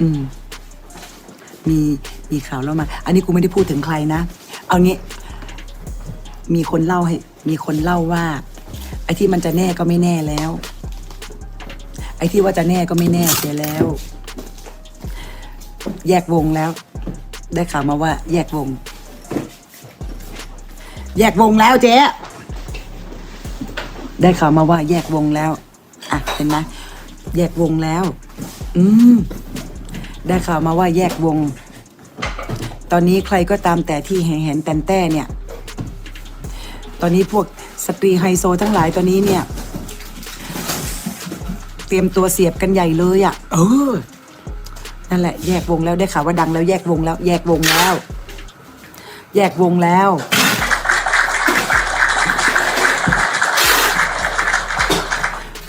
อืม มีมีข่าวเล่ามา อันนี้กูไม่ได้พูดถึงใครนะ เอางี้ มีคนเล่าให้ มีคนเล่าว่า ไอ้ที่มันจะแน่ก็ไม่แน่แล้ว ไอ้ที่ว่าจะแน่ก็ไม่แน่เสียแล้ว แยกวงแล้ว ได้ข่าวมาว่า แยกวง แยกวงแล้วเจ๊ได้ข่าวมาว่าแยกวงแล้ว อะ เห็นไหมแยกวงแล้ว อืม ได้ข่าวมาว่าแยกวง ตอนนี้ใครก็ตามแต่ที่เห็นเห็นแตนแต้เนี่ย ตอนนี้พวกสตรีไฮโซทั้งหลายตอนนี้เนี่ย เตรียมตัวเสียบกันใหญ่เลยอะ่ะ เออ นั่นแหละ แยกวงแล้วได้ข่าวว่าดังแล้วแยกวงแล้ว แยกวงแล้ว แยกวงแล้ว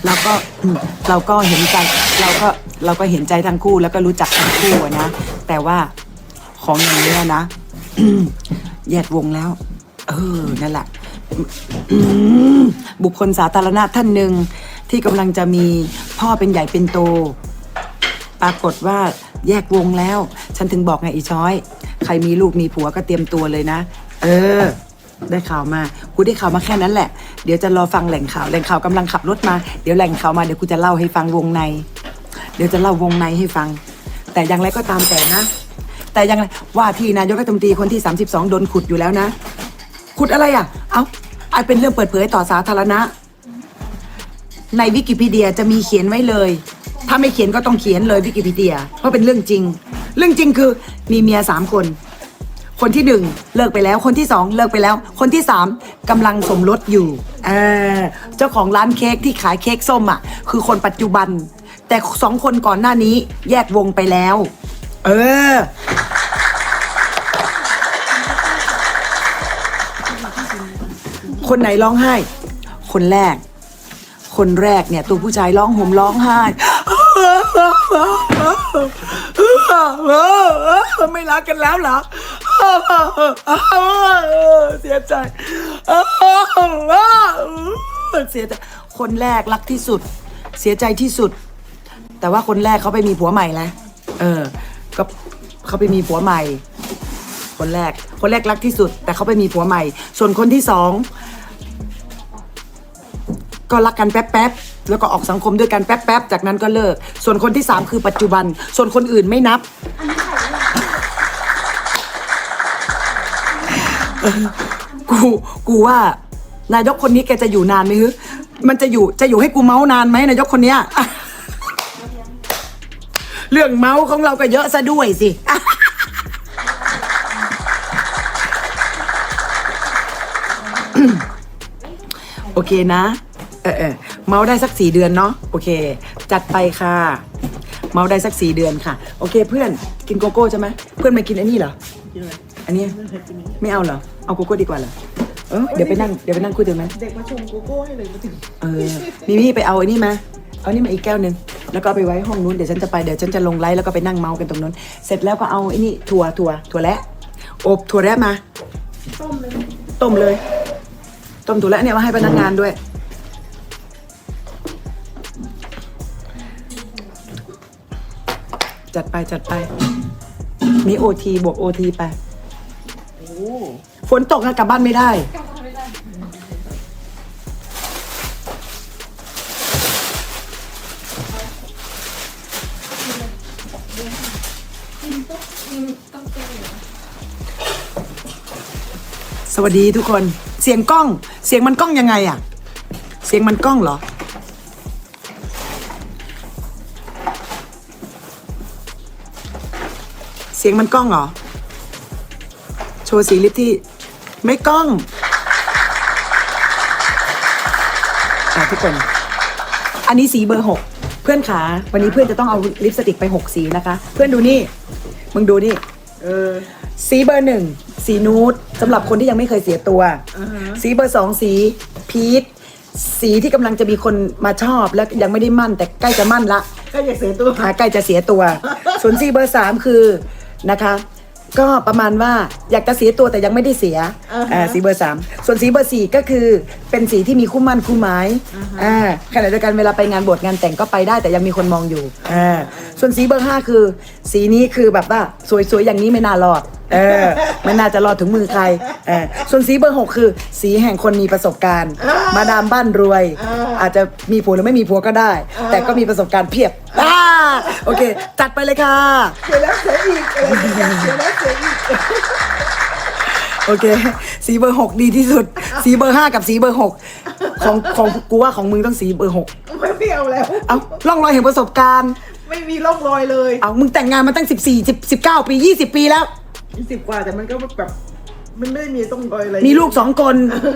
เราก็อืมเราก็เห็นใจเราก็ เราก็เห็นใจทั้งคู่แล้วก็รู้จักทั้งคู่นะ แต่ว่าของอย่างนี้นะแยกวงแล้ว เออ นั่นแหละ บุคคลสาธารณะท่านหนึ่งที่กำลังจะมีพ่อเป็นใหญ่เป็นโต ปรากฏว่าแยกวงแล้ว ฉันถึงบอกไงอีช้อย ใครมีลูกมีผัวก็เตรียมตัวเลยนะ เออ ได้ข่าวมากูได้ข่าวมาแค่นั้นแหละ เดี๋ยวจะรอฟังแหล่งข่าวแหล่งข่าวกำลังขับรถมา เดี๋ยวแหล่งข่าวมาเดี๋ยวกูจะเล่าให้ฟังวงใน เดี๋ยวจะเล่าวงในให้ฟัง แต่อย่างไรก็ตามแต่นะ แต่ยังไงว่าที่นายกรัฐมนตรีคนที่ 32 โดนขุดอยู่แล้วนะ ขุดอะไรอะ เอ้าไอเป็นเรื่องเปิดเผยต่อสาธารณะ ในวิกิพีเดียจะมีเขียนไว้เลย ถ้าไม่เขียนก็ต้องเขียนเลยวิกิพีเดีย เพราะเป็นเรื่องจริง เรื่องจริงคือมีเมียสามคน คนที่หนึ่งเลิกไปแล้ว คนที่สองเลิกไปแล้ว คนที่สามกำลังสมรสอยู่เออเจ้าของร้านเค้กที่ขายเค้กส้มอะ คือคนปัจจุบัน แต่สองคนก่อนหน้านี้แยกวงไปแล้ว เออ คนไหนร้องไห้ คนแรก คนแรกเนี่ย ตัวผู้ชายร้องห่มร้องไห้ไม่รักกันแล้วเหรอเสียใจเสียใจ คนแรกรักที่สุด เสียใจที่สุด แต่ว่าคนแรกเขาไปมีผัวใหม่แล้วเออ ก็เขาไปมีผัวใหม่ คนแรก คนแรกรักที่สุด แต่เขาไปมีผัวใหม่ ส่วนคนที่สองก็รักกันแป๊บๆ แล้วก็ออกสังคมด้วยกันแป๊บๆ จากนั้นก็เลิก ส่วนคนที่สามคือปัจจุบัน ส่วนคนอื่นไม่นับ กู กูว่านายกคนนี้แกจะอยู่นานไหมฮึ มันจะอยู่ จะอยู่ให้กูเมาส์นานไหมนายกคนเนี้ย เรื่องเมาส์ของเราก็เยอะซะด้วยสิ โอเคนะ เออเออเมาได้สักสี่เดือนเนาะโอเค จัดไปค่ะ เมาได้สักสี่เดือนค่ะ โอเค เพื่อนกินโกโก้ใช่ไหมเพื่อนมากินอันนี้เหรออันนี้ไม่เอาเหรอเอาโกโก้ดีกว่าเหรอเออเดี๋ยวไปนั่งเดี๋ยวไปนั่งคุยกันไหมเด็กมาชงโกโก้ให้เลยมาถึงเออมีมี่ไปเอาไอ้นี่มา เอานี่มาอีกแก้วหนึ่งแล้วก็เอาไปไว้ห้องนู้นเดี๋ยวฉันจะไปเดี๋ยวฉันจะลงไลฟ์แล้วก็ไปนั่งเมาส์กันตรงนู้น เสร็จแล้วก็เอาไอ้นี่ถั่วถั่วถั่วและอบถั่วและมา ต้มเลยต้มเลย ต้มถั่วและเนี่ยมาให้พนักงานด้วย จัดไปจัดไป มีโอทีบวกโอทีไปโอ้ฝนตกนะกลับบ้านไม่ได้ สวัสดีทุกคน เสียงกล้อง เสียงมันกล้องยังไงอะเสียงมันกล้องเหรอ เสียงมันกล้องเหรอ โชว์สีลิปที่ไม่กล้องอะทุกคน อันนี้สีเบอร์หกเพื่อนขาวันนี้เพื่อนจะต้องเอาลิปสติกไปหกสีนะคะ เพื่อนดูนี่ มึงดูนี่ เออ สีเบอร์หนึ่งสีนูด สำหรับคนที่ยังไม่เคยเสียตัวอ่าฮะสีเบอร์สองสีพีชสีที่กำลังจะมีคนมาชอบและยังไม่ได้มั่น แต่ใกล้จะมั่นละ ก็อยากเสียตัวอ่าใกล้จะเสียตัว ส่วนสีเบอร์สามคือนะคะ ก็ประมาณว่าอยากจะเสียตัวแต่ยังไม่ได้เสียอ่าฮะอ่าสีเบอร์สามส่วนสีเบอร์สี่ก็คือเป็นสีที่มีคู่มั่นคู่หมายอ่าขณะเดียวกันเวลาไปงานบวชงานแต่งก็ไปได้แต่ยังมีคนมองอยู่อ่าส่วนสีเบอร์ห้าคือ สีนี้คือแบบว่าสวยๆอย่างนี้ไม่น่ารอด เออไม่น่าจะรอดถึงมือใครเออส่วนสีเบอร์หกคือ สีแห่งคนมีประสบการณ์ มาดามบ้านรวย อาจจะมีผัวหรือไม่มีผัวก็ได้ แต่ก็มีประสบการณ์เพียบอ่าโอเค จัดไปเลยค่ะ เสียแล้วเสียอีกอะไรอย่างเงี้ยเสียแล้วเสียอีกโอเค สีเบอร์หกดีที่สุด สีเบอร์ห้ากับสีเบอร์หกของของกูว่าของมึงต้องสีเบอร์หกไม่ไม่เอาแล้ว เอาร่องรอยแห่งประสบการณ์ ไม่มีร่องรอยเลย เอามึงแต่งงานมาตั้ง 14 10 19 ปี 20 ปีแล้ว สิบกว่าแต่มันก็แบบ มันไม่ได้มีร่องรอยอะไรมีลูกสองคน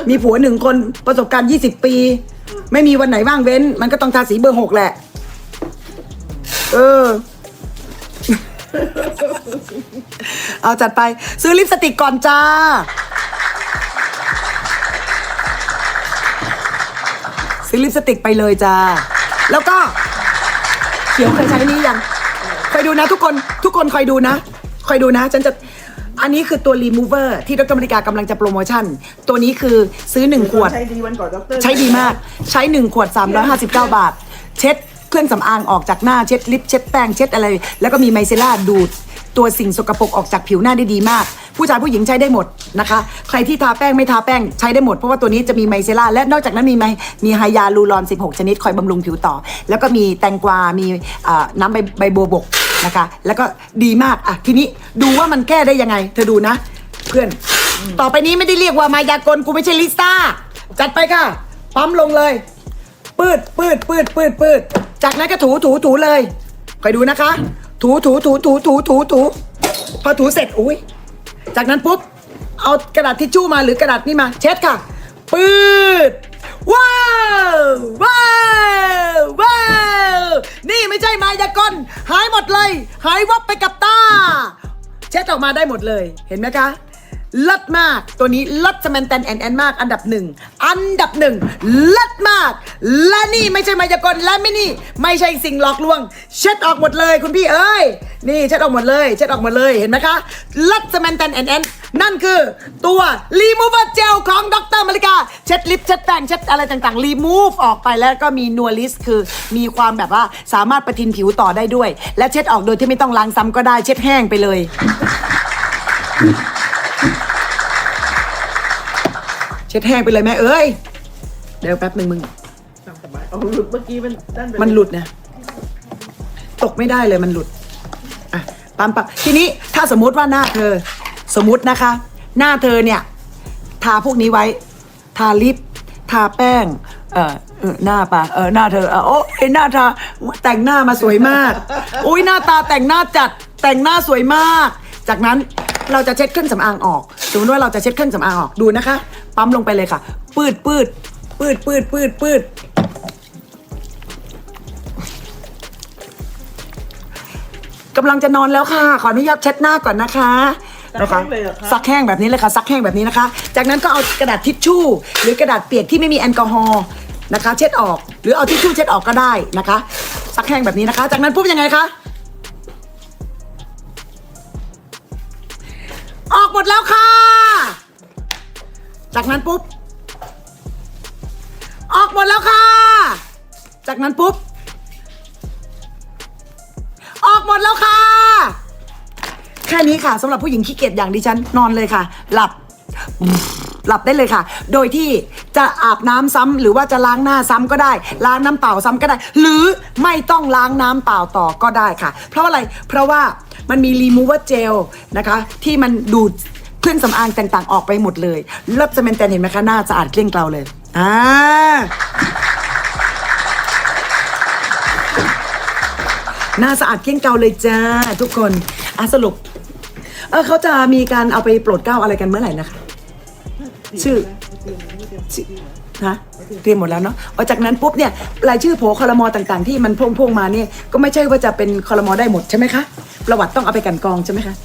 มีผัวหนึ่งคนประสบการณ์20ปี ไม่มีวันไหนว่างเว้น มันก็ต้องทาสีเบอร์หกแหละ เออ เอาจัดไป ซื้อลิปสติกก่อนจ้า ซื้อลิปสติกไปเลยจ้า แล้วก็ เขียวเคยใช้นี้ยังคอยดูนะทุกคนทุกคนคอยดูนะคอยดูนะ ฉันจะ อันนี้คือตัว remover ที่ดรมริกากำลังจะโปรโมชั่น ตัวนี้คือซื้อ 1 ขวด ใช้ดีวันก่อนด็อกเตอร์ใช้ดีมาก ใช้ 1 ขวด 359 บาท เช็ดเครื่องสำอางออกจากหน้าเช็ดลิปเช็ดแป้งเช็ดอะไร แล้วก็มีไมเซล่าดูด ตัวสิ่งสกปรกออกจากผิวหน้าได้ดีมาก ผู้ชายผู้หญิงใช้ได้หมดนะคะ ใครที่ทาแป้งไม่ทาแป้งใช้ได้หมดเพราะว่าตัวนี้จะมีไมเซล่าและนอกจากนั้นมีไมมีไฮยาลูรอน 16 ชนิดคอยบำรุงผิวต่อ แล้วก็มีแตงกวา มีน้ำใบใบบัวบกนะคะ แล้วก็ดีมากอะทีนี้ดูว่ามันแก้ได้ยังไง เธอดูนะ เพื่อน ต่อไปนี้ไม่ได้เรียกว่ามายากลกูไม่ใช่ลิซ่าจัดไปค่ะ ปั๊มลงเลย ปืดปืดปืดปืดปืดจากนั้นก็ถูถูถูเลยคอยดูนะคะ ถูถูถูถูถูถูถูพอถูเสร็จอุ้ย จากนั้นปุ๊บเอากระดาษทิชชู่มาหรือกระดาษนี่มาเช็ดค่ะ ปืดว้าวว้าวว้าวนี่ไม่ใช่มายากลหายหมดเลย หายวับไปกับตา เช็ดออกมาได้หมดเลยเห็นไหมคะ เลิศมาก ตัวนี้เลิศสแมนแตนแอนแอนมาก อันดับหนึ่งอันดับหนึ่งเลิศมาก และนี่ไม่ใช่มายากลและไม่นี่ ไม่ใช่สิ่งหลอกลวง เช็ดออกหมดเลยคุณพี่เอ้ย นี่เช็ดออกหมดเลยเช็ดออกหมดเลยเห็นไหมคะเลิศสแมนแตนแอนแอนนั่นคือตัวรีมูเวอร์เจลของดรมาริกา เช็ดลิปเช็ดแป้งเช็ดอะไรต่างๆรีมูฟออกไปแล้วก็มีนัวลิสคือมีความแบบว่าสามารถประทินผิวต่อได้ด้วย และเช็ดออกโดยที่ไม่ต้องล้างซ้ำก็ได้เช็ดแห้งไปเลย ช็ดแห้งไปเลยแม่เอ้ย เดี๋ยวแป๊บหนึ่งมึง ตามสบายเอาหลุดเมื่อกี้มันด้านไปมันหลุดนะ ตกไม่ได้เลยมันหลุด อะปั๊มปั๊มทีนี้ถ้าสมมุติว่าหน้าเธอ สมมุตินะคะ หน้าเธอเนี่ย ทาพวกนี้ไว้ ทาลิป ทาแป้ง เออเออหน้าปะเออหน้าเธอเออโอ้ไอยหน้าทาแต่งหน้ามาสวยมาก อุ้ยหน้าตาแต่งหน้าจัดแต่งหน้าสวยมาก จากนั้น เราจะเช็ดเครื่องสำอางออกสมมติว่าเราจะเช็ดเครื่องสำอางออกดูนะคะ ปั๊มลงไปเลยค่ะ ปืดปืดปืดปืดปืดปืดกำลังจะนอนแล้วค่ะ ขออนุญาตเช็ดหน้าก่อนนะคะนะคะซักแห้งแบบนี้เลยค่ะซักแห้งแบบนี้นะคะ จากนั้นก็เอากระดาษทิชชู่ หรือกระดาษเปียกที่ไม่มีแอลกอฮอล์นะคะ เช็ดออก หรือเอาทิชชู่เช็ดออกก็ได้นะคะซักแห้งแบบนี้นะคะ จากนั้นปุ๊บยังไงคะ ออกหมดแล้วค่ะ จากนั้นปุ๊บ ออกหมดแล้วค่ะ จากนั้นปุ๊บ ออกหมดแล้วค่ะ แค่นี้ค่ะสำหรับผู้หญิงขี้เกียจอย่างดิฉันนอนเลยค่ะ หลับ หลับได้เลยค่ะ โดยที่จะอาบน้ำซ้ำหรือว่าจะล้างหน้าซ้ำก็ได้ ล้างน้ำเปล่าซ้ำก็ได้ หรือไม่ต้องล้างน้ำเปล่าต่อก็ได้ค่ะ เพราะอะไรเพราะว่ามันมี remover gel นะคะ ที่มันดูดเครื่องสำอางต่างๆ ออกไปหมดเลยเลิศสเมนแตนเห็นไหมคะหน้าสะอาดเกลี้ยงเกลาเลยอ่าหน้าสะอาดเกลี้ยงเกลาเลยจ้าทุกคนอะสรุปเออเขาจะมีการเอาไปโปรดเกล้าอะไรกันเมื่อไหร่นะคะ ชื่อชื่อฮะเตรียมหมดแล้วเนาะเอาจากนั้นปุ๊บเนี่ยรายชื่อโผคอรมอต่างๆ ที่มันพ่วงๆมาเนี่ยก็ไม่ใช่ว่าจะเป็นคอรมอได้หมดใช่ไหมคะ ประวัติต้องเอาไปกลันกรองใช่ไหมคะ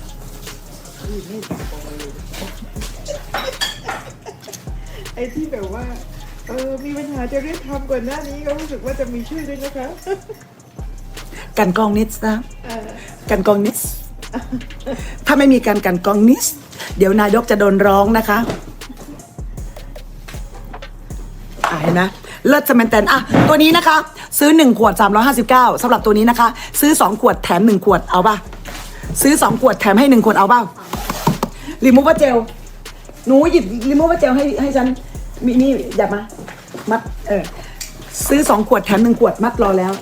ไอ้ที่แบบว่าเออมีปัญหาจะเรียกทำก่อนหน้านี้ก็รู้สึกว่าจะมีชื่อด้วยนะคะกลันกรองนิดนะเออกลันกรองนิดถ้าไม่มีการกลันกรองนิสเดี๋ยวนายกจะโดนร้องนะคะ เห็นนะเลิศสแมนแตนอะตัวนี้นะคะ ซื้อ 1 ขวด 359สำหรับตัวนี้นะคะ ซื้อ 2 ขวดแถม 1 ขวดเอาป่ะซื้อ 2 ขวดแถมให้ 1 ขวดเอาเปล่ารีมูฟเจลหนูหยิบรีมูฟเจลให้ให้ฉันมีนี่อย่ามา มัดเออซื้อ 2 ขวดแถม 1 ขวดมัดรอแล้ว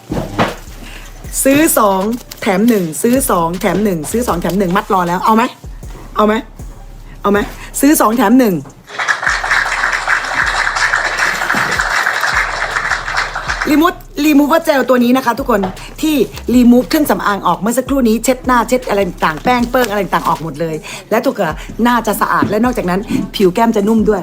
ซื้อ 2 แถม 1 ซื้อ 2 แถม 1 ซื้อ 2 แถม 1 มัดรอแล้วเอาไหมเอาไหมเอาไหมซื้อ 2 แถม 1 รีมูฟรีมูฟเจลตัวนี้นะคะ ทุกคนที่รีมูฟเครื่องสำอางออกเมื่อสักครู่นี้เช็ดหน้าเช็ดอะไรต่างแป้งเปิ้งอะไรต่างออกหมดเลย และถูกเกอหน้าจะสะอาดและนอกจากนั้น ผิวแก้มจะนุ่มด้วย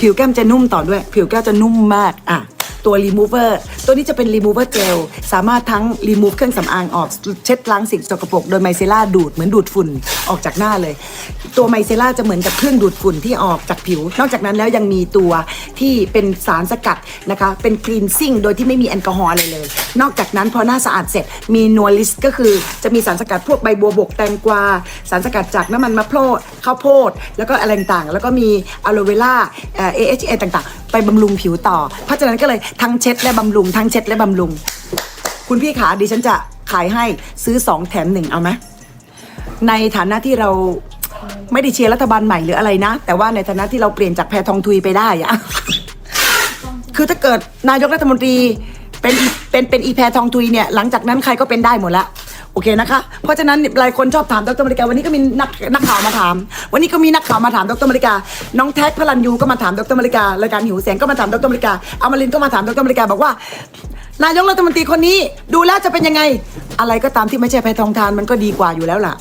ผิวแก้มจะนุ่มต่อด้วย ผิวแก้มจะนุ่มมากอะ ตัวรีมูเวอร์ตัวนี้จะเป็นรีมูเวอร์เจลสามารถทั้งรีมูฟเครื่องสำอางออกเช็ดล้างสิ่งสกปรกโดยไมเซล่าดูดเหมือนดูดฝุ่นออกจากหน้าเลย ตัวไมเซล่าจะเหมือนกับเครื่องดูดฝุ่นที่ออกจากผิว นอกจากนั้นแล้วยังมีตัวที่เป็นสารสกัดนะคะ เป็นคลีนซิ่งโดยที่ไม่มีแอลกอฮอล์อะไรเลย นอกจากนั้นพอหน้าสะอาดเสร็จมีนัวลิสก็คือจะมีสารสกัดพวกใบบัวบกแตงกวา สารสกัดจากน้ำมันมะพร้าวข้าวโพด แล้วก็อะไรต่างๆแล้วก็มีอะโลเวล่าเอ่อ AHA ต่างๆ ไปบำรุงผิวต่อ เพราะฉะนั้นก็เลยทั้งเช็ดและบำรุง ทั้งเช็ดและบำรุง คุณพี่ขาดิฉันจะขายให้ซื้อสองแถมหนึ่งเอาไหมในฐานะที่เราไม่ได้เชียร์รัฐบาลใหม่หรืออะไรนะ แต่ว่าในฐานะที่เราเปลี่ยนจากแพทองทุยไปได้อะคือถ้าเกิดนายกรัฐมนตรีเป็นเป็นเป็นอีแพทองทุยเนี่ยหลังจากนั้นใครก็เป็นได้หมดละ โอเคนะคะ เพราะฉะนั้นหลายคนชอบถามดรมริกาวันนี้ก็มีนักนักข่าวมาถาม วันนี้ก็มีนักข่าวมาถามดรมริกา น้องแท็กพลันยูก็มาถามดรมริการายการหิวแสงก็มาถามดรมริกาอมรินก็มาถามดรมริกาบอกว่านายกรัฐมนตรีคนนี้ดูแล้วจะเป็นยังไง อะไรก็ตามที่ไม่ใช่แพทองทานมันก็ดีกว่าอยู่แล้วล่ะ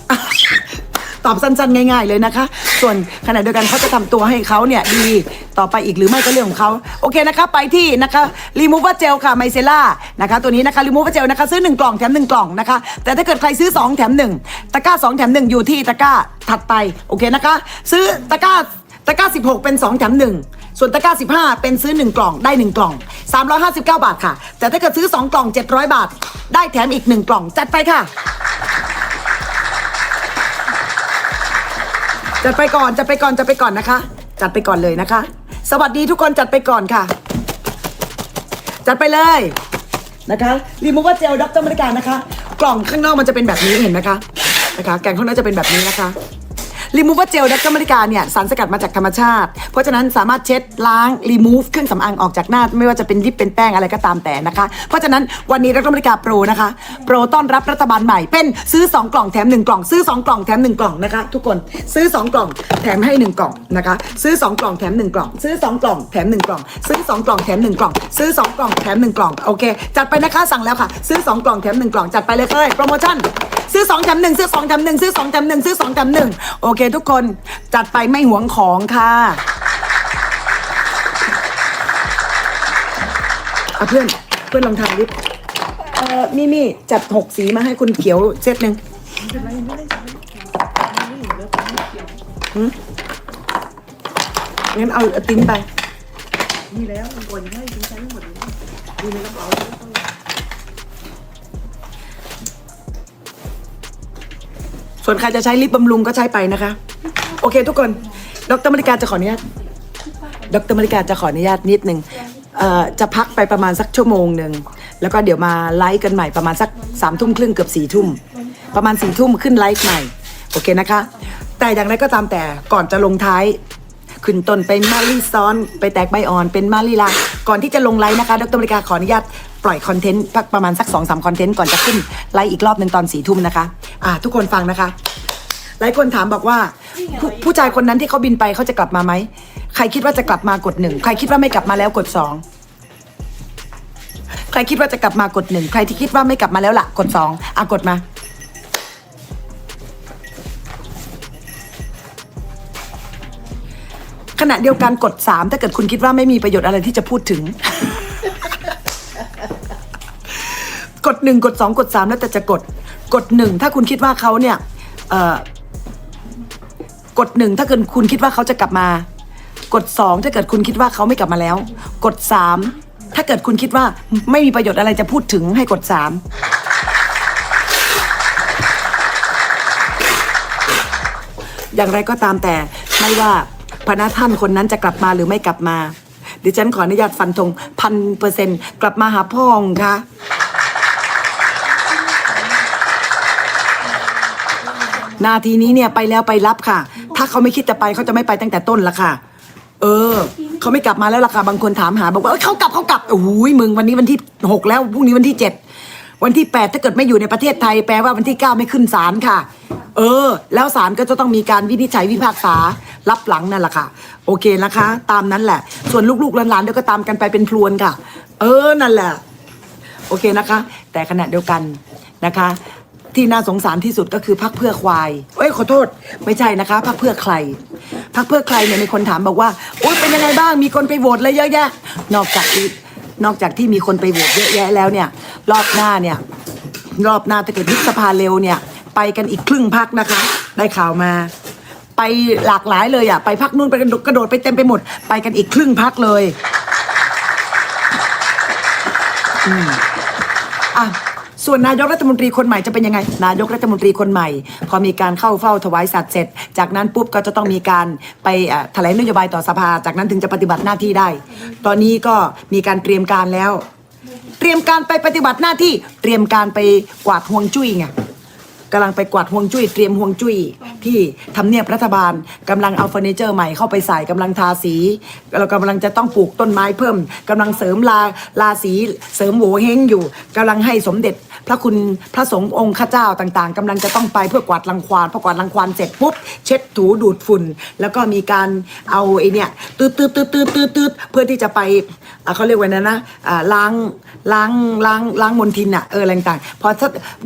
ตอบสั้นๆ ง่าย ๆเลยนะคะ ส่วนขณะเดียวกันเขาจะทำตัวให้เขาเนี่ยดีต่อไปอีกหรือไม่ก็เรื่องของเขาโอเคนะคะไปที่นะคะรีมูฟเวอร์เจลค่ะไมเซล่านะคะตัวนี้นะคะรีมูฟเวอร์เจลนะคะซื้อ 1 กล่องแถม 1 กล่องนะคะ แต่ถ้าเกิดใครซื้อ 2 แถม 1 ตะกร้า 2 แถม 1 อยู่ที่ตะกร้าถัดไปโอเคนะคะ ซื้อตะกร้าตะกร้า 16 เป็น 2 แถม 1 ส่วนตะกร้า 15 เป็นซื้อ 1 กล่องได้ 1 กล่อง 359 บาทค่ะ แต่ถ้าเกิดซื้อ 2 กล่อง 700 บาท ได้แถมอีก 1 กล่อง จัดไปค่ะ จัดไปก่อนจัดไปก่อนจัดไปก่อนนะคะ จัดไปก่อนเลยนะคะ สวัสดีทุกคนจัดไปก่อนค่ะ จัดไปเลยนะคะรีมูฟเจลด็อกเตอร์มริการนะคะ กล่องข้างนอกมันจะเป็นแบบนี้เห็นไหมคะนะคะแกงข้างนอกจะเป็นแบบนี้นะคะ รีมูฟเจลด็อกเตอร์มริกาเนี่ยสารสกัดมาจากธรรมชาติ เพราะฉะนั้นสามารถเช็ดล้างรีมูฟเครื่องสำอางออกจากหน้า ไม่ว่าจะเป็นลิปเป็นแป้งอะไรก็ตามแต่นะคะ เพราะฉะนั้นวันนี้ด็อกเตอร์มริกาโปรนะคะ โปรต้อนรับรัฐบาลใหม่เป็นซื้อ 2 กล่องแถม 1 กล่อง ซื้อ 2 กล่องแถม 1 กล่องนะคะ ทุกคนซื้อ 2 กล่องแถมให้ 1 กล่องนะคะ ซื้อ 2 กล่องแถม 1 กล่อง ซื้อ 2 กล่องแถม 1 กล่อง ซื้อ 2 กล่องแถม 1 กล่อง ซื้อ 2 กล่องแถม 1 กล่องโอเคจัดไปนะคะสั่งแล้วค่ะ ซื้อ 2 กล่องแถม 1 กล่องจัดไปเลยเลยโปรโมชั่น ซื้อ2แถม1ซื้อ2แถม1ซื้อ2แถม1ซื้อ2แถม1โอเค ทุกคนจัดไปไม่หวงของค่ะอะเพื่อนเพื่อนลองทำดิเอ่อมิมี่จัดหกสีมาให้คุณเขียวเซตหนึ่งหืมงั้นเอาเอาติ้นไป มีแล้วมันวนให้ดิฉันหมดเลยดูในกระเป๋า ส่วนใครจะใช้ลิปบำรุงก็ใช้ไปนะคะ โอเคทุกคน ดรมริกาจะขออนุญาต ดรมริกาจะขออนุญาตนิดนึงเอ่อจะพักไปประมาณสักชั่วโมงหนึ่ง แล้วก็เดี๋ยวมาไลฟ์กันใหม่ประมาณสักสามทุ่มครึ่งเกือบสี่ทุ่ม ประมาณสี่ทุ่มขึ้นไลฟ์ใหม่ โอเคนะคะ แต่อย่างไรก็ตามแต่ก่อนจะลงท้าย ขึ้นต้นเป็นมารีซ้อน ไปแตกใบอ่อนเป็นมารีลาก่อนที่จะลงไลฟ์นะคะ ดรมริกาขออนุญาต ปล่อยคอนเทนต์พักประมาณสักสองสามคอนเทนต์ก่อนจะขึ้นไลฟ์อีกรอบหนึ่งตอนสี่ทุ่มนะคะอ่าทุกคนฟังนะคะ หลายคนถามบอกว่าผู้ผู้ชายคนนั้นที่เขาบินไปเขาจะกลับมาไหม ใครคิดว่าจะกลับมากดหนึ่งใครคิดว่าไม่กลับมาแล้วกดสองใครคิดว่าจะกลับมากดหนึ่งใครที่คิดว่าไม่กลับมาแล้วล่ะกดสองอะกดมาขณะเดียวกันกดสามถ้าเกิดคุณคิดว่าไม่มีประโยชน์อะไรที่จะพูดถึง กดหนึ่งกดสองกดสามแล้วแต่จะกดกดหนึ่งถ้าคุณคิดว่าเขาเนี่ยกดหนึ่งถ้าเกิดคุณคิดว่าเขาจะกลับมา กดสองถ้าเกิดคุณคิดว่าเขาไม่กลับมาแล้ว กดสามถ้าเกิดคุณคิดว่าไม่มีประโยชน์อะไรจะพูดถึงให้กดสามอย่างไรก็ตามแต่ไม่ว่าพนักท่านคนนั้นจะกลับมาหรือไม่กลับมาดิฉันขออนุญาตฟันธงพันเปอร์เซ็นต์กลับมาหาพ่อองค์ค่ะ นาทีนี้เนี่ยไปแล้วไปรับค่ะ ถ้าเขาไม่คิดจะไปเขาจะไม่ไปตั้งแต่ต้นละค่ะ เออเขาไม่กลับมาแล้วล่ะค่ะบางคนถามหาบอกว่าเอ้ยเขากลับเขากลับโอ้โหมึงวันนี้วันที่หกแล้วพรุ่งนี้วันที่เจ็ดวันที่แปดถ้าเกิดไม่อยู่ในประเทศไทยแปลว่าวันที่เก้าไม่ขึ้นศาลค่ะ เออ แล้วศาลก็จะต้องมีการวินิจฉัยวิพากษารับหลังนั่นแหละค่ะ โอเคนะคะ ตามนั้นแหละ ส่วนลูกๆหลานๆเดี๋ยวก็ตามกันไปเป็นพลวนค่ะ เออนั่นแหละ โอเคนะคะ แต่ขณะเดียวกันนะคะ ที่น่าสงสารที่สุดก็คือพักเพื่อควายเอ้ยขอโทษ ไม่ใช่นะคะพักเพื่อใครพักเพื่อใครเนี่ยมีคนถามบอกว่าโอ๊ยเป็นยังไงบ้างมีคนไปโหวตเลยเยอะแยะ นอกจากที่นอกจากที่มีคนไปโหวตเยอะแยะแล้วเนี่ย รอบหน้าเนี่ยรอบหน้าถ้าเกิดยุบสภาเร็วเนี่ย ไปกันอีกครึ่งพักนะคะ ได้ข่าวมา ไปหลากหลายเลยอะไปพักนู่นไปกระโดดกระโดดไปเต็มไปหมด ไปกันอีกครึ่งพักเลยอะ ส่วนนายกรัฐมนตรีคนใหม่จะเป็นยังไง นายกรัฐมนตรีคนใหม่ พอมีการเข้าเฝ้าถวายสัตย์เสร็จ จากนั้นปุ๊บก็จะต้องมีการไปแถลงนโยบายต่อสภา จากนั้นถึงจะปฏิบัติหน้าที่ได้ ตอนนี้ก็มีการเตรียมการแล้ว เตรียมการไปปฏิบัติหน้าที่ เตรียมการไปกวาดห่วงจุ้ยไงกำลังไปกวาดห่วงจุ้ยเตรียมห่วงจุ้ย ที่ทำเนียบรัฐบาลกำลังเอาเฟอร์นิเจอร์ใหม่เข้าไปใส่กำลังทาสีเรากำลังจะต้องปลูกต้นไม้เพิ่มกำลังเสริมลาลาสีเสริมโหวเฮงอยู่กำลังให้สมเด็จพระคุณพระสงฆ์องค์ข้าเจ้าต่าง ๆกำลังจะต้องไปเพื่อกวาดรังควานพอกวาดรังควานเสร็จปุ๊บเช็ดถูดูดฝุ่น แล้วก็มีการเอาไอเนี่ยตืดตืดตืดตืดตืดตืดเพื่อที่จะไปเขาเรียกว่านะนะล้างล้างล้างล้างมลทินอะเอออะไรต่างๆพอ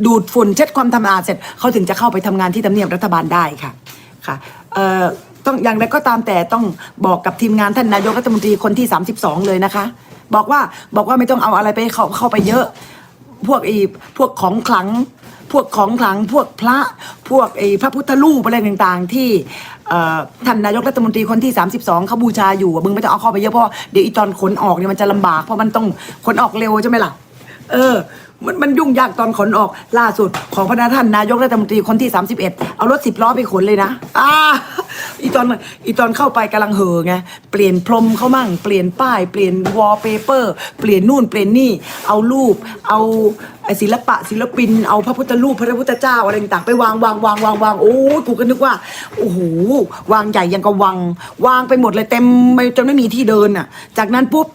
ดูดฝุ่นเช็ดความทำสะอาดเสร็จเขาถึงจะเข้าไปทำงานที่ทำเนียบรัฐบาลได้ค่ะค่ะต้องอย่างไรก็ตามแต่ต้องบอกกับทีมงานท่านนายกรัฐมนตรีคนที่ 32 เลยนะคะ บอกว่าบอกว่าไม่ต้องเอาอะไรไปเข้าเข้าไปเยอะ พวกไอ้พวกของขลัง พวกของขลังพวกพระพวกไอ้พระพุทธรูปอะไรต่างๆ ที่ท่านนายกรัฐมนตรีคนที่ 32เขาบูชาอยู่มึงไม่ต้องเอาเข้าไปเยอะเพราะเดี๋ยวอีตอนขนออกเนี่ยมันจะลำบากเพราะมันต้องขนออกเร็วใช่ไหมล่ะเออ มันมันยุ่งยากตอนขนออกล่าสุดของพระท่านนายกรัฐมนตรีคนที่ 31 เอารถสิบล้อไปขนเลยนะอ่าอีตอนอีตอนเข้าไปกำลังเห่อไงเปลี่ยนพรมเขามั่ง เปลี่ยนป้ายเปลี่ยนวอลเปเปอร์เปลี่ยนนู่นเปลี่ยนนี่เอารูป เอาศิลปะศิลปิน เอาพระพุทธรูปพระพุทธเจ้าอะไรต่างไปวางวางวางวางวางโอ้กูก็นึกว่าโอ้โหวางใหญ่ยังกับวัง วางไปหมดเลยเต็มไม่จนไม่มีที่เดินอะ จากนั้นปุ๊บ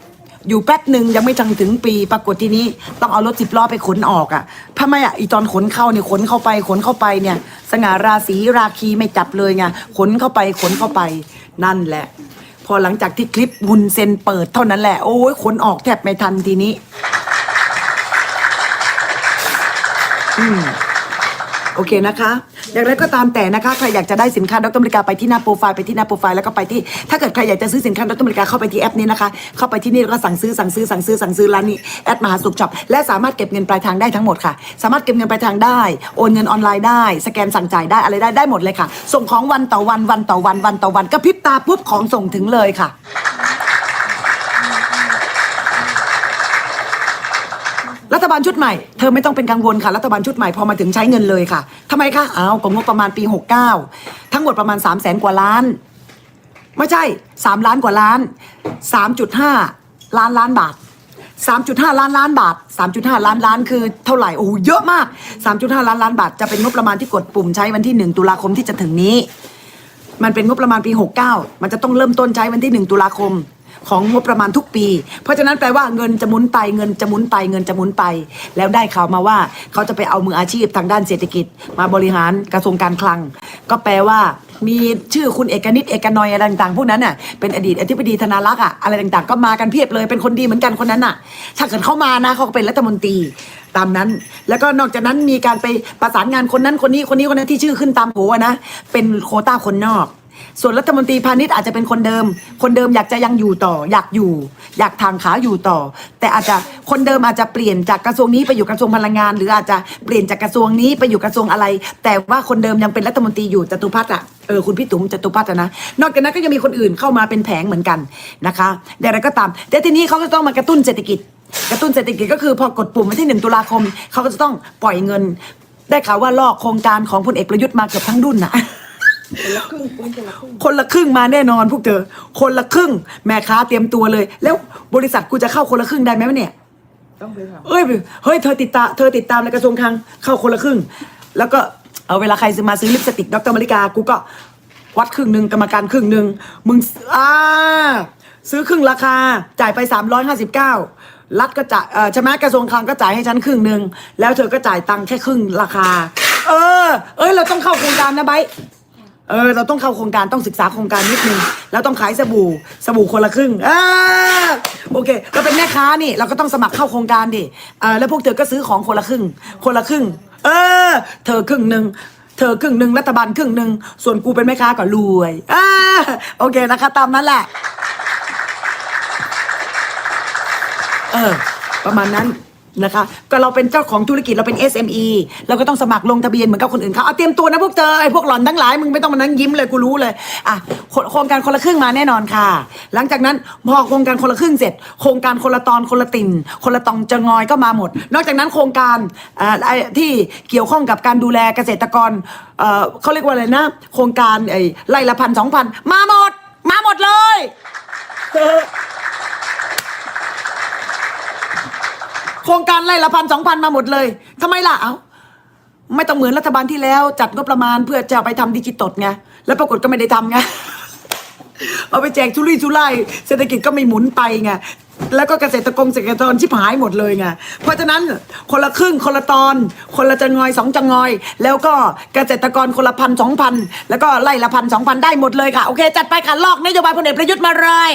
อยู่แป๊บหนึ่งยังไม่จังถึงปี ปรากฏทีนี้ต้องเอารถสิบล้อไปขนออกอะ่ะทำไมอะอีตอนขนเข้าเนี่ยขนเข้าไปขนเข้าไปเนี่ย สง่าราศีราคีไม่จับเลยไงขนเข้าไปขนเข้าไปนั่นแหละ พอหลังจากที่คลิปวุนเซนเปิดเท่านั้นแหละโอ้ยขนออกแทบไม่ทันทีนี้ โอเคนะคะ อย่างไรก็ตามแต่นะคะใครอยากจะได้สินค้าดรมริกาไปที่หน้าโปรไฟล์ไปที่หน้าโปรไฟล์แล้วก็ไปที่ถ้าเกิดใครอยากจะซื้อสินค้าดรมริกาเข้าไปที่แอปนี้นะคะ เข้าไปที่นี่แล้วก็สั่งซื้อสั่งซื้อสั่งซื้อสั่งซื้อร้านนี้แอดมหาสุขช็อปและสามารถเก็บเงินปลายทางได้ทั้งหมดค่ะ สามารถเก็บเงินปลายทางได้โอนเงินออนไลน์ได้ สแกนสั่งจ่ายได้อะไรได้ได้หมดเลยค่ะ ส่งของวันต่อวันวันต่อวันวันต่อวันกระพริบตาปุ๊บของส่งถึงเลยค่ะ รัฐบาลชุดใหม่เธอไม่ต้องเป็นกังวลค่ะ รัฐบาลชุดใหม่พอมาถึงใช้เงินเลยค่ะทำไมคะอ้าวก็งบประมาณปี 69 ทั้งหมดประมาณ3 0 0แสนกว่าล้าน ไม่ใช่ 3 ล้านกว่าล้าน 3.5 ล้านล้านบาท 3.5 ล้านล้านบาท 3.5 ล้านล้านคือเท่าไหร่โอ้เยอะมาก 3.5 ล้านล้านบาทจะเป็นงบประมาณที่กดปุ่มใช้วันที่ 1 ตุลาคมที่จะถึงนี้ มันเป็นงบประมาณปี 69 มันจะต้องเริ่มต้นใช้วันที่ 1 ตุลาคม ของงบประมาณทุกปี เพราะฉะนั้นแปลว่าเงินจะหมุนไปเงินจะหมุนไปเงินจะหมุนไป แล้วได้ข่าวมาว่าเขาจะไปเอามืออาชีพทางด้านเศรษฐกิจ มาบริหารกระทรวงการคลัง ก็แปลว่ามีชื่อคุณเอกนิตเอกนอยอะไรต่างๆพวกนั้นน่ะเป็นอดีตอธิบดีธนารักษ์อะอะไรต่างๆ ก็มากันเพียบเลยเป็นคนดีเหมือนกันคนนั้นน่ะ ถ้าเกิดเข้ามานะเขาก็เป็นรัฐมนตรีตามนั้น แล้วก็นอกจากนั้นมีการไปประสานงานคนนั้นคนนี้คนนี้คนนั้นที่ชื่อขึ้นตามโผอะนะเป็นโคต้าคนนอก ส่วนรัฐมนตรีพาณิชย์อาจจะเป็นคนเดิม คนเดิมอยากจะยังอยู่ต่อ อยากอยู่ อยากทางขาอยู่ต่อ แต่อาจจะคนเดิมอาจจะเปลี่ยนจากกระทรวงนี้ไปอยู่กระทรวงพลังงาน หรืออาจจะเปลี่ยนจากกระทรวงนี้ไปอยู่กระทรวงอะไร แต่ว่าคนเดิมยังเป็นรัฐมนตรีอยู่จตุพัฒน์อะเออคุณพี่ตุ๋มจตุพัฒน์นะนอกจากนั้นก็ยังมีคนอื่นเข้ามาเป็นแผงเหมือนกันนะคะแต่อะไรก็ตาม แต่ทีนี้เขาก็ต้องมากระตุ้นเศรษฐกิจ กระตุ้นเศรษฐกิจก็คือพอกดปุ่มวันที่หนึ่งตุลาคมเขาก็จะต้องปล่อยเงิน ได้ข่าวว่าลอกโครงการของพลเอกประยุทธ์มาเกือบทั้งดุนนะ คนละครึ่งคนละครึ่งคนละครึ่งมาแน่นอนพวกเธอ คนละครึ่ง แม่ค้าเตรียมตัวเลย แล้วบริษัทกูจะเข้าคนละครึ่งได้ไหมวะเนี่ย ต้องไปทำเอ้ยเฮ้ยเธอติดตามเธอติดตามในกระทรวงคลังเข้าคนละครึ่ง แล้วก็เอาเวลาใครจะมาซื้อลิปสติกดรมาริกากูก็วัดครึ่งหนึ่งกรรมการครึ่งหนึ่งมึงอ่าซื้อครึ่งราคาจ่ายไป 359 รัฐก็จ่ายเออใช่ไหมกระทรวงคลังก็จ่ายให้ฉันครึ่งหนึ่งแล้วเธอก็จ่ายตังค์แค่ครึ่งราคา เออ เอ้ยเราต้องเข้าโครงการนะไบร์ท เออ เราต้องเข้าโครงการต้องศึกษาโครงการนิดนึงแล้วต้องขายสบู่สบู่คนละครึ่งอโอเคเราเป็นแม่ค้านี่ เราก็ต้องสมัครเข้าโครงการดิเออแล้วพวกเธอก็ซื้อของคนละครึ่ง คนละครึ่ง เออ เธอครึ่งหนึ่งเธอครึ่งหนึ่งรัฐบาลครึ่งหนึ่งส่วนกูเป็นแม่ค้าก็รวยอ่าโอเคนะคะ ตามนั้นแหละ เออ ประมาณนั้น นะคะ ก็เราเป็นเจ้าของธุรกิจเราเป็น SME เราก็ต้องสมัครลงทะเบียนเหมือนกับคนอื่นเขาเอาเตรียมตัวนะพวกเธอไอ้พวกหล่อนทั้งหลายมึงไม่ต้องมานั่งยิ้มเลยกูรู้เลยอะโครงการคนละครึ่งมาแน่นอนค่ะ หลังจากนั้นพอโครงการคนละครึ่งเสร็จ โครงการคนละตอนคนละติ่นคนละตองจะงอยก็มาหมด นอกจากนั้นโครงการอ่าที่เกี่ยวข้องกับการดูแลเกษตรกรเอ่อเขาเรียกว่าอะไรนะ โครงการไอ้ไร่ละพันสองพันมาหมด มาหมดเลยเออ โครงการไล่ละพันสองพันมาหมดเลยทำไมล่ะเอ้าไม่ต้องเหมือนรัฐบาลที่แล้ว จัดงบประมาณเพื่อจะไปทำดิจิตอลไงแล้วปรากฏก็ไม่ได้ทำไงเอาไปแจกชุรุ่ยชุร่ายเศรษฐกิจก็ไม่หมุนไปไงแล้วก็เกษตรกรเกษตรกรชิบหายหมดเลยไง เพราะฉะนั้นคนละครึ่งคนละตอน คนละจะงอยสองจะงอย แล้วก็เกษตรกรคนละพันสองพันแล้วก็ไล่ละพันสองพันได้หมดเลยค่ะ โอเค จัดไปค่ะ ลอกนโยบายพลเอกประยุทธ์มาเลย